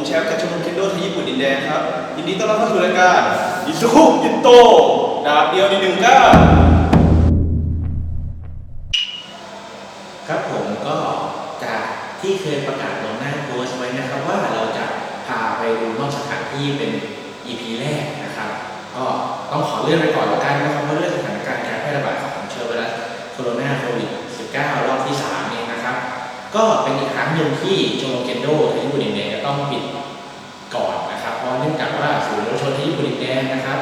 ผมแชมป์จากชมรมเคนโดไทยญี่ปุ่นดินแดงครับ ยินดีต้อนรับเข้าสู่รายการอิซุคุยินโตดาบเดียวในหนึ่งก้าครับผมก็จากที่เคยประกาศลงหน้าโพสไว้นะครับว่าเราจะพาไปดูนอกสถานที่เป็น EP แรกนะครับ ก็ต้องขอเลื่อนไปก่อนแล้วกันนะครับเพราะด้วยสถานการณ์การแพร่ระบาด ก็เป็นอีกครั้งหนึ่งที่ชมรมเคนโดที่ญี่ปุ่นดินแดงจะต้องปิดก่อนนะครับ เพราะเนื่องจากว่าศูนย์เยาวชนที่ญี่ปุ่นดินแดงนะครับ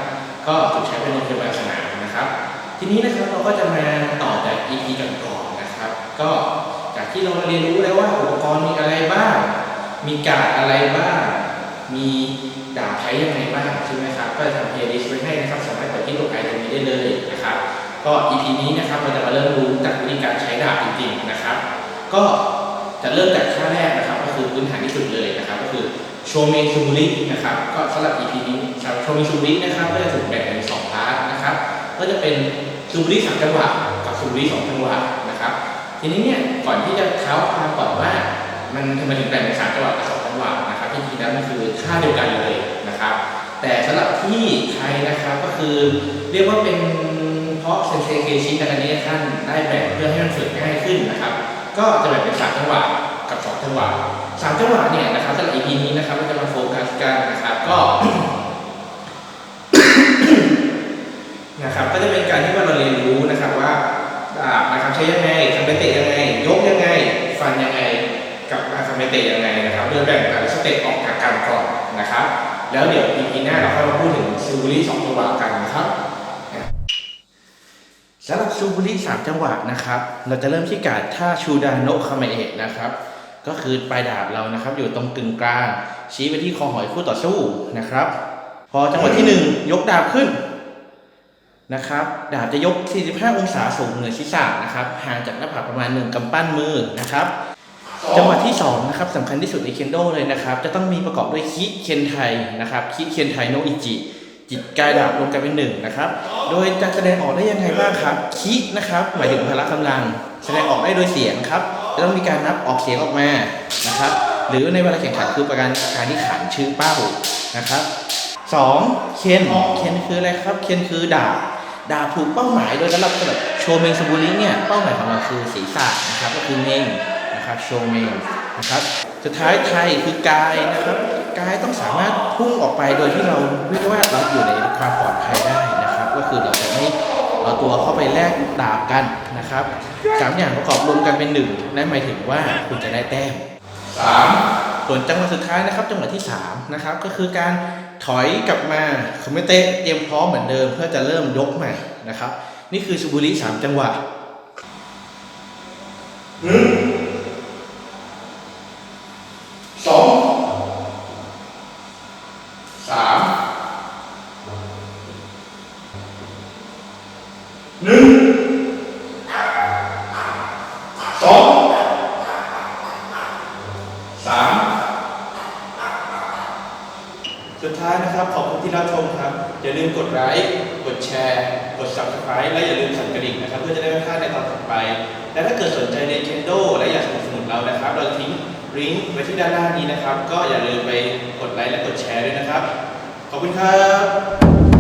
ก็ถูกใช้เป็นโรงพยาบาลสนามนะครับ ทีนี้นะครับเราก็จะมาต่อจาก EP กันก่อนนะครับ ก็จากที่เราเรียนรู้แล้วว่าอุปกรณ์มีอะไรบ้าง มีกาดอะไรบ้าง มีดาบใช้ยังไงบ้างใช่ไหมครับ ก็จะทำเพลย์ลิสต์ไว้ให้นะครับ สามารถเปิดที่โลกไอตรงนี้ได้เลยนะครับ ก็ EP นี้นะครับเราจะมาเริ่มรู้จากวิธีการใช้ดาบจริงๆนะครับ ก็ จะเริ่มจากท่าแรกนะครับก็คือพื้นฐานที่สุดเลยนะครับ ก็คือโชเมซูบุรินะครับก็สำหรับ EP นี้สำหรับโชเมซูบุรินะครับก็จะถูกแบ่งเป็นสองพาร์ทนะครับก็จะเป็นซูบุริสามจังหวะกับซูบุริสองจังหวะนะครับ ทีนี้เนี่ยก่อนที่จะเท้าความก่อนว่า มันทำไมถึงแบ่งเป็นสามจังหวะกับสองจังหวะนะครับที่จริงแล้วมันคือท่าเดียวกันเลยนะครับ แต่สำหรับที่ไทยนะครับก็คือเรียกว่าเป็นเพราะเซนเซเคชินดังนี้ท่านได้แบ่งเพื่อให้มันฝึกง่ายขึ้นนะครับ ก็จะแบ่งเป็นสามจังหวะกับสองจังหวะสามจังหวะเนี่ยนะครับสำหรับ EP นี้นะครับเราจะมาโฟกัสกันนะครับก็นะครับก็จะเป็นการที่ว่าเราเรียนรู้นะครับว่าดาบนะครับใช้ยังไงทำไปเตะยังไง ยกยังไง ฟันยังไง กับทำไปเตะยังไงนะครับโดยแบ่งแต่ละสเต็ปออกจากกันก่อนนะครับ แล้วเดี๋ยว EP หน้าเราค่อยมาพูดถึงซูบุริสองจังหวะกันนะครับ สำหรับซูบุริสามจังหวะนะครับ เราจะเริ่มที่การท่าชูดาโนคาเมเอะนะครับ ก็คือปลายดาบเรานะครับ อยู่ตรงกึ่งกลาง ชี้ไปที่คอหอยคู่ต่อสู้นะครับ พอจังหวะที่หนึ่งยกดาบขึ้นนะครับ ดาบจะยก 45 องศาสูงเหนือศีรษะนะครับ ห่างจากหน้าผากประมาณ 1 กำปั้นมือนะครับ จังหวะที่2นะครับสำคัญที่สุดในเคนโดเลยนะครับ จะต้องมีประกอบด้วยคิเคนไทนะครับคิเคนไทโนอิจิ จิตกายดาบรวมกันเป็นหนึ่งนะครับ โดยจะแสดงออกได้ยังไงบ้างครับ คินะครับ หมายถึงพละกำลัง แสดงออกได้โดยเสียงครับจะต้องมีการนับออกเสียงออกมานะครับ หรือในเวลาแข่งขันคือประการการที่ขานชื่อเป้านะครับสองเคนเคนคืออะไรครับ เคนคือดาบดาบถูกเป้าหมายโดยสำหรับสำหรับโชเมงสบุริเนี่ยเป้าหมายของเราคือศีรษะนะครับ ก็คือเมงนะครับโชเมง นะครับ สุดท้ายไทยคือกายนะครับกายต้องสามารถพุ่งออกไปโดยที่เราเรียกว่าเราอยู่ในความปลอดภัยได้นะครับ ก็คือเราจะไม่เอาตัวเข้าไปแลกดาบกันนะครับสามอย่างประกอบรวมกันเป็นหนึ่งนั่นหมายถึงว่าคุณจะได้แต้มสามส่วนจังหวะสุดท้ายนะครับ จังหวะที่3นะครับก็คือการถอยกลับมาคอมเมเตเตรียมพร้อมเหมือนเดิม เพื่อจะเริ่มยกใหม่นะครับ นี่คือซูบุริ3จังหวะหนึ่ง สุดท้ายนะครับขอบคุณที่รับชมครับ อย่าลืมกดไลค์กดแชร์ กด subscribe และอย่าลืมสั่นกระดิ่งนะครับ เพื่อจะได้ไม่พลาดในตอนถัดไป และถ้าเกิดสนใจ Nintendo และอยากสนับสนุนเรานะครับ เราทิ้งลิงก์ไว้ที่ด้านล่างนี้นะครับ ก็อย่าลืมไปกดไลค์และกดแชร์ด้วยนะครับ ขอบคุณครับ